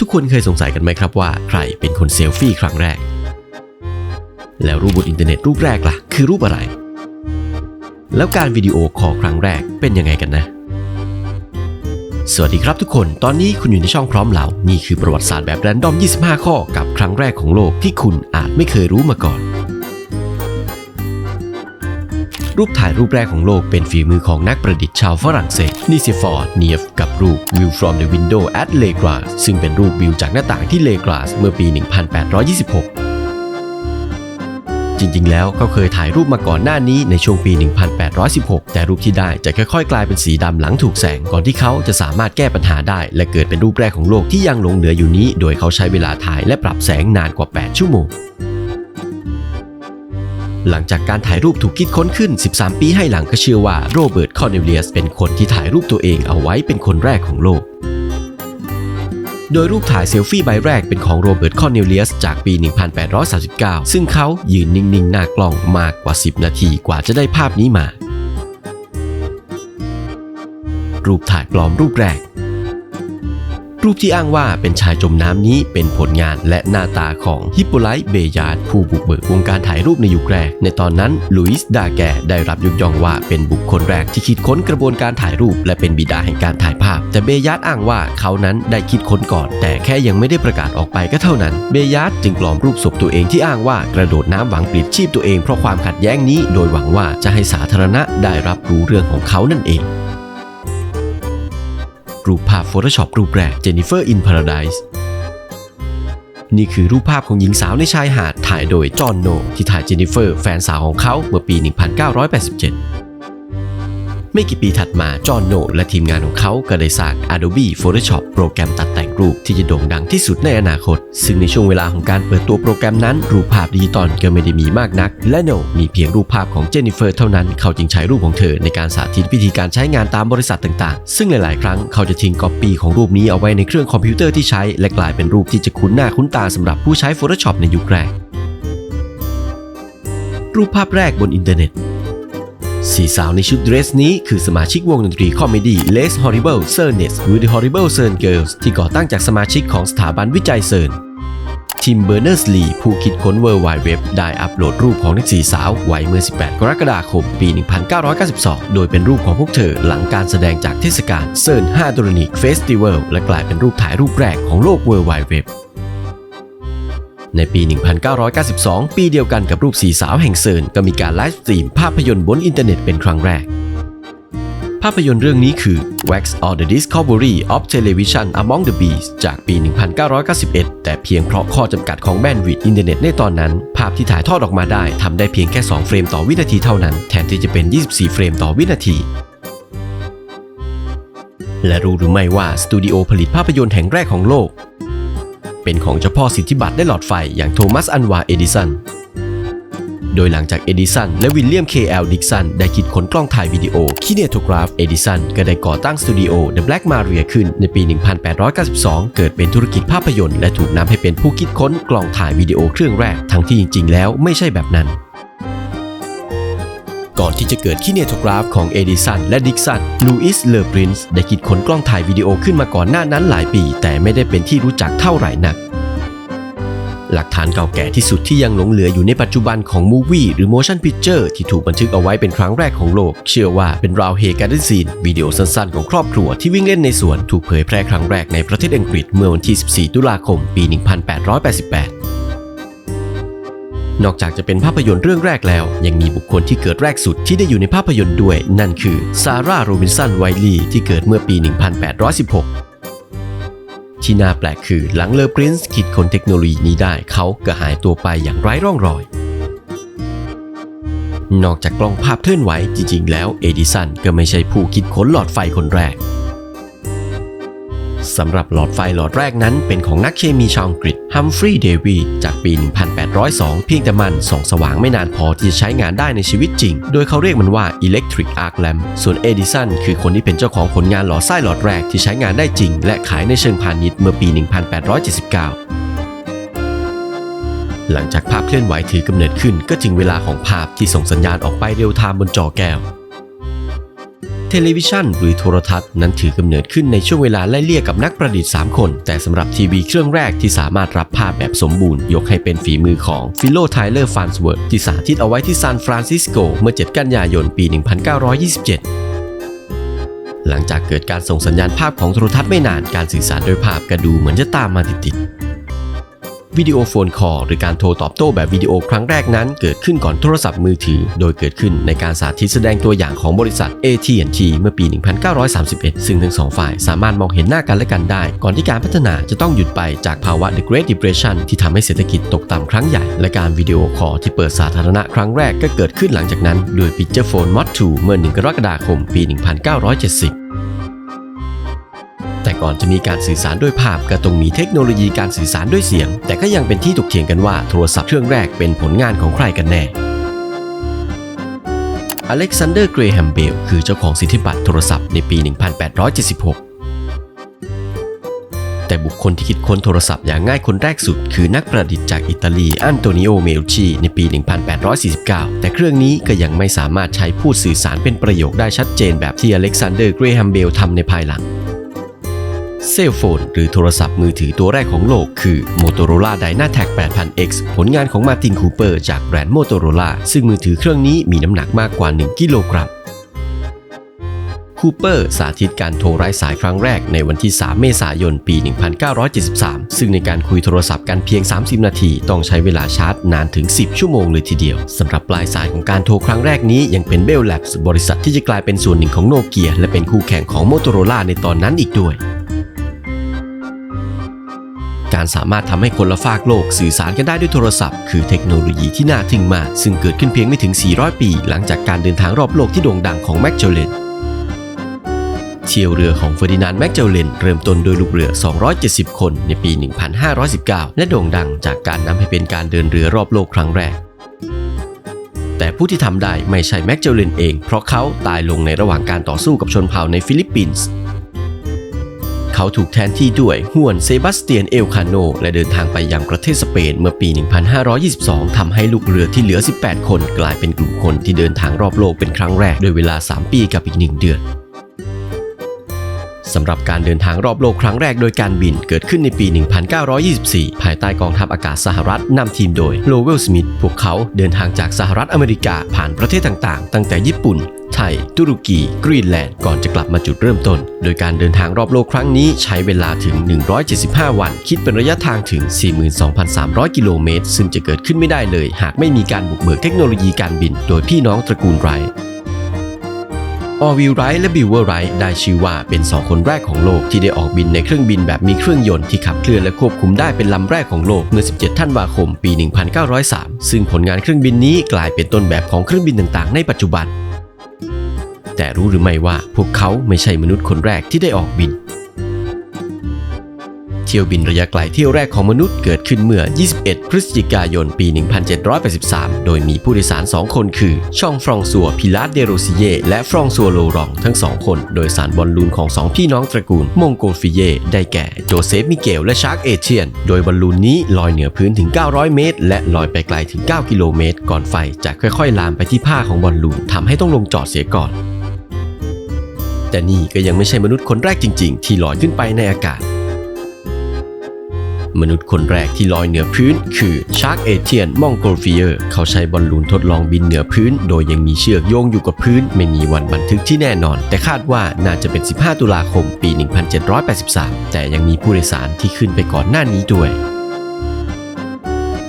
ทุกคนเคยสงสัยกันไหมครับว่าใครเป็นคนเซลฟี่ครั้งแรก แล้วรูปบนอินเทอร์เน็ตรูปแรกล่ะ คือรูปอะไร แล้วการวิดีโอคอลครั้งแรกเป็นยังไงกันนะ สวัสดีครับทุกคนตอนนี้คุณอยู่ในช่องพร้อมเหล่านี่คือประวัติศาสตร์แบบแรนดอม 25 ข้อกับครั้งแรกของโลกที่คุณอาจไม่เคยรู้มาก่อน รูปถ่ายรูปแรกของโลกเป็นฝีมือของนักประดิษฐ์ชาวฝรั่งเศสนิเซฟอร์เนียฟกับรูป View from the Window at Le Gras ซึ่งเป็นรูปวิวจากหน้าต่างที่เลกราสเมื่อปี 1826จริงๆ แล้วเขาเคยถ่ายรูปมาก่อนหน้านี้ในช่วงปี 1816 แต่รูปที่ได้จะค่อยๆ กลายเป็นสีดำหลังถูกแสง ก่อนที่เขาจะสามารถแก้ปัญหาได้ และเกิดเป็นรูปแรกของโลกที่ยังหลงเหลืออยู่นี้ โดยเขาใช้เวลาถ่ายและปรับแสงนานกว่า 8 ชั่วโมง หลังจากการถ่ายรูปถูกคิดค้นขึ้น 13 ปีให้หลังก็เชื่อว่าโรเบิร์ตคอร์เนลเลียสเป็นคนที่ถ่ายรูปตัวเองเอาไว้เป็นคนแรกของโลก โดยรูปถ่ายเซลฟี่ใบแรกเป็นของโรเบิร์ตคอร์เนลเลียสจากปี 1839 ซึ่งเขายืนนิ่งๆ หน้ากล้องมากกว่า 10 นาทีกว่าจะได้ภาพนี้มา รูปถ่ายปลอมรูปแรก รูปที่อ้างว่าเป็นชายจมน้ำนี้เป็นผลงานและหน้าตาของฮิปโปไลท์เบยาร์ดผู้บุกเบิกวงการถ่ายรูปในยุคแรก ในตอนนั้นลุยส์ดาแกได้รับยกย่องว่าเป็นบุคคลแรกที่คิดค้นกระบวนการถ่ายรูป และเป็นบิดาแห่งการถ่ายภาพ แต่เบยาร์ดอ้างว่าเขานั้นได้คิดค้นก่อน แต่แค่ยังไม่ได้ประกาศออกไปก็เท่านั้น เบยาร์ดจึงปลอมรูปศพตัวเองที่อ้างว่ากระโดดน้ำหวังปลิดชีพตัวเองเพราะความขัดแย้งนี้ โดยหวังว่าจะให้สาธารณะได้รับรู้เรื่องของเขานั่นเอง รูปภาพ Photoshop รูปแรก Jennifer in Paradise นี่คือรูปภาพของหญิงสาวในชายหาดถ่ายโดยจอห์นโน ที่ถ่ายเจนนิเฟอร์แฟนสาวของเขาเมื่อปี 1987 ไม่กี่ปีถัดมา จอห์นโนและทีมงานของเขาก็ได้สร้าง Adobe Photoshop โปรแกรมตัดแต่งรูปที่จะโด่งดังที่สุดในอนาคต ซึ่งในช่วงเวลาของการเปิดตัวโปรแกรมนั้น รูปภาพดิจิตอลก็ไม่ได้มีมากนัก และโนมีเพียงรูปภาพของเจนนิเฟอร์เท่านั้น เขาจึงใช้รูปของเธอในการสาธิตวิธีการใช้งานตามบริษัทต่างๆ ซึ่งหลาย ๆ ครั้งเขาจะทิ้งก๊อปปี้ของรูปนี้เอาไว้ในเครื่องคอมพิวเตอร์ที่ใช้ และกลายเป็นรูปที่จะคุ้นหน้าคุ้นตาสำหรับผู้ใช้ Photoshop ในยุคแรกรูปภาพแรกบนอินเทอร์เน็ต สี่สาวในชุดเดรสนี้คือสมาชิกวงดนตรีคอมเมดี้ Les Horrible c e r n e s หรือ The Horrible CERN Girls ที่ก่อตั้งจากสมาชิกของสถาบันวิจัยเซิร์นทีมเบอร์เนอร์สลีผู้คิดค้น World Wide Web ได้อัปโหลดรูปของทั้งสี่สาวไว้เมื่อ 18 กรกฎาคม ปี 1992 โดยเป็นรูปของพวกเธอหลังการแสดงจากเทศกาล CERN Hadronic Festival และกลายเป็นรูปถ่ายรูปแรกของโลก World Wide Web ในปี 1992 ปีเดียวกันกับรูปสีสาวแห่งเซิร์นก็มีการไลฟ์สตรีมภาพยนตร์บนอินเทอร์เน็ตเป็นครั้งแรก ภาพยนตร์เรื่องนี้คือ Wax or the Discovery of Television Among the Bees จากปี 1991 แต่เพียงเพราะข้อจำกัดของแบนด์วิดต์อินเทอร์เน็ตในตอนนั้น ภาพที่ถ่ายทอดออกมาได้ทำได้เพียงแค่ 2 เฟรมต่อวินาทีเท่านั้น แทนที่จะเป็น 24 เฟรมต่อวินาทีและรู้หรือไม่ว่าสตูดิโอผลิตภาพยนตร์แห่งแรกของโลก เป็นของเจ้าพ่อสิทธิบัตรได้หลอดไฟอย่างโทมัสอันวาเอดิสัน โดยหลังจากเอดิสันและวิลเลียมเค.แอลดิกสันได้คิดค้นกล้องถ่ายวิดีโอคิเนโทกราฟเอดิสันก็ได้ก่อตั้งสตูดิโอ The Black Maria ขึ้นในปี 1892 เกิดเป็นธุรกิจภาพยนตร์และถูกนำให้เป็นผู้คิดค้นกล้องถ่ายวิดีโอเครื่องแรก ทั้งที่จริง ๆ แล้วไม่ใช่แบบนั้น ก่อนที่จะเกิดคิเนโทกราฟของเอดิสันและดิกสันลูอิสเลอปรินซ์ได้คิดค้นกล้องถ่ายวิดีโอขึ้นมาก่อนหน้านั้นหลายปี แต่ไม่ได้เป็นที่รู้จักเท่าไหร่นัก หลักฐานเก่าแก่ที่สุดที่ยังหลงเหลืออยู่ในปัจจุบันของมูวี่หรือ motion picture ที่ถูกบันทึกเอาไว้เป็นครั้งแรกของโลก เชื่อว่าเป็นราวเฮการ์เดนซีนวิดีโอสั้นๆ ของครอบครัวที่วิ่งเล่นในสวนถูกเผยแพร่ครั้งแรกในประเทศอังกฤษเมื่อวันที่ 14 ตุลาคม ปี 1888 นอกจากจะเป็นภาพยนตร์เรื่องแรกแล้ว ยังมีบุคคลที่เกิดแรกสุดที่ได้อยู่ในภาพยนตร์ด้วย นั่นคือซาร่าโรบินสันไวลีที่เกิดเมื่อปี 1816ที่น่าแปลกคือหลังเลอปรินซ์คิดค้นเทคโนโลยีนี้ได้เขาก็หายตัวไปอย่างไร้ร่องรอย นอกจากกล้องภาพเคลื่อนไหวจริงๆ แล้วเอดิสันก็ไม่ใช่ผู้คิดค้นหลอดไฟคนแรก สำหรับหลอดไฟหลอดแรกนั้นเป็นของนักเคมีชาวอังกฤษฮัมฟรีย์เดวีจากปี 1802 เพียงแต่มันส่องสว่างไม่นานพอที่จะใช้งานได้ในชีวิตจริง โดยเขาเรียกมันว่า Electric Arc Lamp ส่วนเอดิสันคือคนที่เป็นเจ้าของผลงานหลอดไส้หลอดแรกที่ใช้งานได้จริง และขายในเชิงพาณิชย์เมื่อปี 1879หลังจากภาพเคลื่อนไหวถือกำเนิดขึ้นก็ถึงเวลาของภาพที่ส่งสัญญาณออกไปเรียลไทม์บนจอแก้ว เทเลวิชันหรือโทรทัศน์นั้นถือกำเนิดขึ้นในช่วงเวลาไล่เลี่ยกับนักประดิษฐ์ 3 คน แต่สำหรับทีวีเครื่องแรกที่สามารถรับภาพแบบสมบูรณ์ยกให้เป็นฝีมือของฟิโลไทเลอร์ฟานสเวิร์ที่สาธิตเอาไว้ที่ซานฟรานซิสโกเมื่อ 7 กันยายนปี 1927หลังจากเกิดการส่งสัญญาณภาพของโทรทัศน์ไม่นาน การสื่อสารโดยภาพก็ดูเหมือนจะตามมาติดๆ วิดีโอโฟนคอลหรือการโทรตอบโต้แบบวิดีโอครั้งแรกนั้น เกิดขึ้นก่อนโทรศัพท์มือถือ โดยเกิดขึ้นในการสาธิตแสดงตัวอย่างของบริษัท AT&T เมื่อปี 1931 ซึ่งทั้งสองฝ่ายสามารถมองเห็นหน้ากันและกันได้ ก่อนที่การพัฒนาจะต้องหยุดไปจากภาวะ The Great Depression ที่ทำให้เศรษฐกิจตกต่ำครั้งใหญ่ และการวิดีโอคอลที่เปิดสาธารณะครั้งแรกก็เกิดขึ้นหลังจากนั้นโดย Picture Phone Mod 2 เมื่อ 1 กรกฎาคม ปี 1970 ก่อนจะมีการสื่อสารด้วยภาพก็ต้องมีเทคโนโลยีการสื่อสารด้วยเสียง แต่ก็ยังเป็นที่ถกเถียงกันว่าโทรศัพท์เครื่องแรกเป็นผลงานของใครกันแน่อเล็กซานเดอร์ เกรแฮมเบล คือเจ้าของสิทธิบัตรโทรศัพท์ในปี 1876 แต่บุคคลที่คิดค้นโทรศัพท์อย่างง่ายคนแรกสุด คือนักประดิษฐ์จากอิตาลีอันโตนิโอ เมลชี ในปี 1849 แต่เครื่องนี้ก็ยังไม่สามารถใช้พูดสื่อสารเป็นประโยคได้ชัดเจนแบบที่อเล็กซานเดอร์ เกรแฮมเบลทำในภายหลัง เซลโฟนหรือโทรศัพท์มือถือตัวแรกของโลกคือ Motorola Dynatec 8000X ผลงานของมาร์ตินคูเปอร์จากแบรนด์ Motorola ซึ่งมือถือเครื่องนี้มีน้ำหนักมากกว่า 1 กิโลกรัมคูเปอร์สาธิตการโทรไร้สายครั้งแรกในวันที่ 3 เมษายน ปี 1973 ซึ่งในการคุยโทรศัพท์กันเพียง 30 นาที ต้องใช้เวลาชาร์จนานถึง 10 ชั่วโมงเลยทีเดียว สำหรับปลายสายของการโทรครั้งแรกนี้ยังเป็น Bell Labs บริษัทที่จะกลายเป็นส่วนหนึ่งของโนเกียและเป็นคู่แข่งของ Motorola ในตอนนั้นอีกด้วย การสามารถทำให้คนละฝากโลกสื่อสารกันได้ด้วยโทรศัพท์ คือเทคโนโลยีที่น่าทึ่งมาก ซึ่งเกิดขึ้นเพียงไม่ถึง 400 ปี หลังจากการเดินทางรอบโลกที่โด่งดังของแมกเจลเลนเที่ยวเรือของเฟอร์ดินานด์แมกเจลเลนเริ่มต้นโดยลูกเรือ 270 คนในปี 1519 และโด่งดังจากการนำให้เป็นการเดินเรือรอบโลกครั้งแรก แต่ผู้ที่ทำได้ไม่ใช่แมกเจลเลนเอง เพราะเขาตายลงในระหว่างการต่อสู้กับชนเผ่าในฟิลิปปินส์ เขาถูกแทนที่ด้วยฮวนเซบาสเตียนเอลคาโน และเดินทางไปยังประเทศสเปนเมื่อปี 1522ทำให้ลูกเรือที่เหลือ 18 คน กลายเป็นกลุ่มคนที่เดินทางรอบโลกเป็นครั้งแรกโดยเวลา 3 ปีกับอีก 1 เดือนสำหรับการเดินทางรอบโลกครั้งแรกโดยการบินเกิดขึ้นในปี 1924 ภายใต้กองทัพอากาศสหรัฐนำทีมโดยโลเวลสมิธพวกเขาเดินทางจากสหรัฐอเมริกาผ่านประเทศต่างๆ ตั้งแต่ญี่ปุ่น ทย ตุรกี กรีนแลนด์ ก่อนจะกลับมาจุดเริ่มต้น โดยการเดินทางรอบโลกครั้งนี้ใช้เวลาถึง 175 วัน คิดเป็นระยะทางถึง 42,300 กิโลเมตร ซึ่งจะเกิดขึ้นไม่ได้เลย หากไม่มีการบุกเบิกเทคโนโลยีการบิน โดยพี่น้องตระกูลไรออวิลไรท์และบิวเวอร์ไรท์ได้ชื่อว่าเป็น 2 คนแรกของโลกที่ได้ออกบินในเครื่องบินแบบมีเครื่องยนต์ที่ขับเคลื่อนและควบคุมได้เป็นลำแรกของโลกเมื่อ 17 ธันวาคม ปี 1903 ซึ่งผลงานเครื่องบินนี้กลายเป็นต้นแบบของเครื่องบินต่างๆ ในปัจจุบัน แต่รู้หรือไม่ว่าพวกเขาไม่ใช่มนุษย์คนแรกที่ได้ออกบิน เที่ยวบินระยะไกลเที่ยวแรกของมนุษย์เกิดขึ้นเมื่อ 21 พฤศจิกายน ปี 1783 โดยมีผู้โดยสาร 2 คนคือ ช่องฟรองซัวพิลาร์เดโรซิเย และฟรองซัวโลรองทั้ง2คน โดยสารบอลลูนของ 2 พี่น้องตระกูลมงโกฟิเย ได้แก่โจเซฟมิเกลและชาร์กเอเชียน โดยบอลลูนนี้ลอยเหนือพื้นถึง 900 เมตร และลอยไปไกลถึง 9 กิโลเมตร ก่อนไฟจะค่อยๆ ลามไปที่ผ้าของบอลลูนทำให้ต้องลงจอดเสียก่อน แต่นี่ก็ยังไม่ใช่มนุษย์คนแรกจริง ๆ ที่ลอยขึ้นไปในอากาศ มนุษย์คนแรกที่ลอยเหนือพื้น คือชาร์กเอเทียนมองโกลฟิเออร์เขาใช้บอลลูนทดลองบินเหนือพื้น โดยยังมีเชือกโยงอยู่กับพื้น ไม่มีวันบันทึกที่แน่นอน แต่คาดว่าน่าจะเป็น 15 ตุลาคม ปี 1783 แต่ยังมีผู้โดยสารที่ขึ้นไปก่อนหน้านี้ด้วย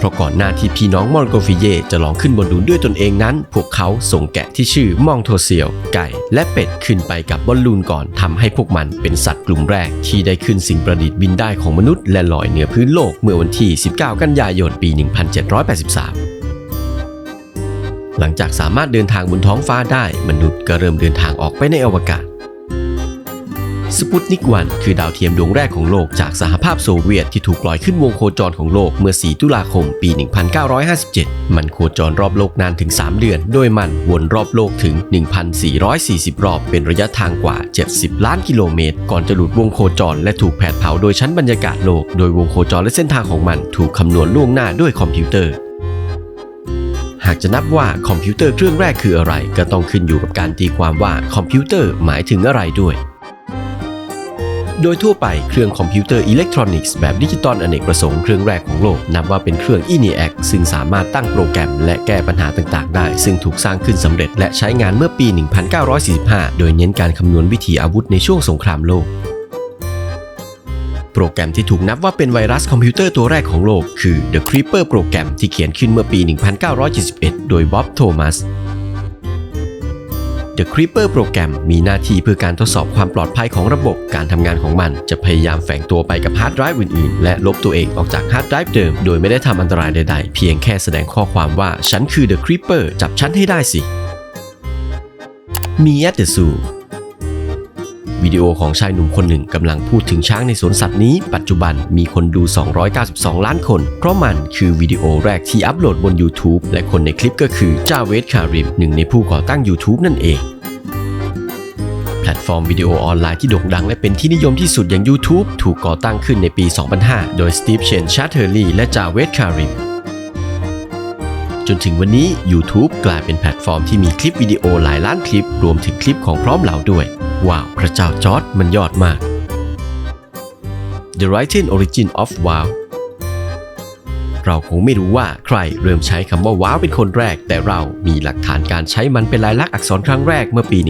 เพราะก่อนหน้าที่พี่น้องมอนโกฟิเยจะลองขึ้นบอลลูนด้วยตนเองนั้น พวกเขาส่งแกะที่ชื่อมองโทเซียว ไก่ และเป็ดขึ้นไปกับบอลลูนก่อนทำให้พวกมันเป็นสัตว์กลุ่มแรก ที่ได้ขึ้นสิ่งประดิษฐ์บินได้ของมนุษย์และลอยเหนือพื้นโลกเมื่อวันที่ 19 กันยายนปี 1783หลังจากสามารถเดินทางบนท้องฟ้าได้ มนุษย์ก็เริ่มเดินทางออกไปในอวกาศ สปุตนิกวันคือดาวเทียมดวงแรกของโลกจากสหภาพโซเวียตที่ถูกปล่อยขึ้นวงโคจรของโลกเมื่อ 4 ตุลาคม ปี 1957 มันโคจรรอบโลกนานถึง 3 เดือน โดยมันวนรอบโลกถึง 1,440 รอบ เป็นระยะทางกว่า 70 ล้านกิโลเมตร ก่อนจะหลุดวงโคจรและถูกแผดเผาโดยชั้นบรรยากาศโลก โดยวงโคจรและเส้นทางของมันถูกคำนวณล่วงหน้าด้วยคอมพิวเตอร์หากจะนับว่าคอมพิวเตอร์เครื่องแรกคืออะไร ก็ต้องขึ้นอยู่กับการตีความว่าคอมพิวเตอร์หมายถึงอะไรด้วย โดยทั่วไปเครื่องคอมพิวเตอร์อิเล็กทรอนิกส์แบบดิจิตอลอเนกประสงค์เครื่องแรกของโลก นับว่าเป็นเครื่อง ENIAC ซึ่งสามารถตั้งโปรแกรมและแก้ปัญหาต่างๆ ได้ ซึ่งถูกสร้างขึ้นสำเร็จและใช้งานเมื่อปี 1945 โดยเน้นการคำนวณวิธีอาวุธในช่วงสงครามโลกโปรแกรมที่ถูกนับว่าเป็นไวรัสคอมพิวเตอร์ตัวแรกของโลก คือ The Creeper โปรแกรมที่เขียนขึ้นเมื่อปี 1971 โดยบ๊อบโทมัส The Creeper โปรแกรมมีหน้าที่เพื่อการทดสอบความปลอดภัยของระบบ การทำงานของมันจะพยายามแฝงตัวไปกับฮาร์ดไดรฟ์อื่นๆ และลบตัวเองออกจากฮาร์ดไดรฟ์เดิม โดยไม่ได้ทำอันตรายใดๆ เพียงแค่แสดงข้อความว่าฉันคือ The Creeper จับฉันให้ได้สิ มี at the zoo วิดีโอของชายหนุ่มคนหนึ่งกำลังพูดถึงช้างในสวนสัตว์นี้ ปัจจุบันมีคนดู 292 ล้านคน เพราะมันคือวิดีโอแรกที่อัปโหลดบน YouTube และคนในคลิปก็คือจาเวดคาริมหนึ่งในผู้ก่อตั้ง YouTube นั่นเองแพลตฟอร์มวิดีโอออนไลน์ที่โด่งดังและเป็นที่นิยมที่สุดอย่าง YouTube ถูกก่อตั้งขึ้นในปี 2005 โดยสตีฟเชนชาร์เทอร์ลีและจาเวดคาริมจนถึงวันนี้ YouTube กลายเป็นแพลตฟอร์มที่มีคลิปวิดีโอหลายล้านคลิป รวมถึงคลิปของพร้อมเหล่าด้วย ว้าว พระเจ้าจอร์ดมันยอดมาก The Writing Origin of Wow เราคงไม่รู้ว่าใครเริ่มใช้คำว่าว้าวเป็นคนแรก แต่เรามีหลักฐานการใช้มันเป็นลายลักษณ์อักษรครั้งแรกเมื่อปี 1513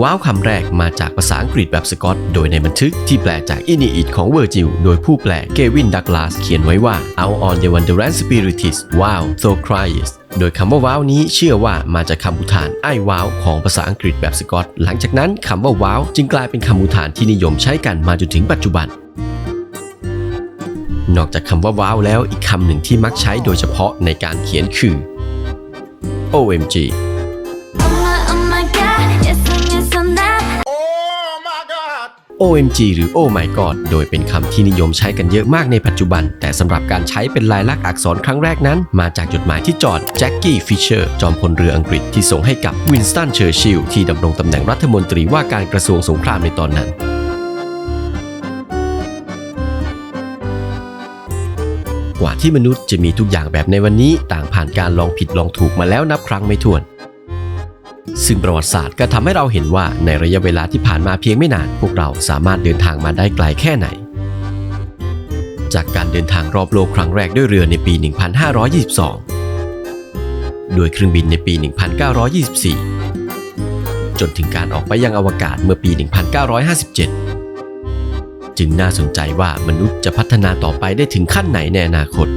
ว้าวคำแรกมาจากภาษาอังกฤษแบบสกอต โดยในบันทึกที่แปลจากอินีอิดของเวอร์จิล โดยผู้แปลเกวินดักลาสเขียนไว้ว่า Out on the wonderland spiritus wow so cries โดยคำว่าว้าวนี้เชื่อว่ามาจากคำอุทานไอ้ว้าวของภาษาอังกฤษแบบสกอต หลังจากนั้นคำว่าว้าวจึงกลายเป็นคำอุทานที่นิยมใช้กันมาจนถึงปัจจุบัน นอกจากคำว่าว้าวแล้วอีกคำหนึ่งที่มักใช้โดยเฉพาะในการเขียนคือ OMG OMG หรือ Oh my god โดยเป็นคำที่นิยมใช้กันเยอะมากในปัจจุบัน แต่สำหรับการใช้เป็นลายลักษณ์อักษรครั้งแรกนั้น มาจากจดหมายที่จอห์นแจ็คกี้ฟิชเชอร์จอมพลเรืออังกฤษที่ส่งให้กับวินสตันเชอร์ชิลที่ดำรงตำแหน่งรัฐมนตรีว่าการกระทรวงสงครามในตอนนั้นกว่าที่มนุษย์จะมีทุกอย่างแบบในวันนี้ ต่างผ่านการลองผิดลองถูกมาแล้วนับครั้งไม่ถ้วน ซึ่งประวัติศาสตร์ก็ทำให้เราเห็นว่าในระยะเวลาที่ผ่านมาเพียงไม่นาน พวกเราสามารถเดินทางมาได้ไกลแค่ไหน จากการเดินทางรอบโลกครั้งแรกด้วยเรือในปี 1522 โดยเครื่องบินในปี 1924 จนถึงการออกไปยังอวกาศเมื่อปี 1957 จึงน่าสนใจว่ามนุษย์จะพัฒนาต่อไปได้ถึงขั้นไหนในอนาคต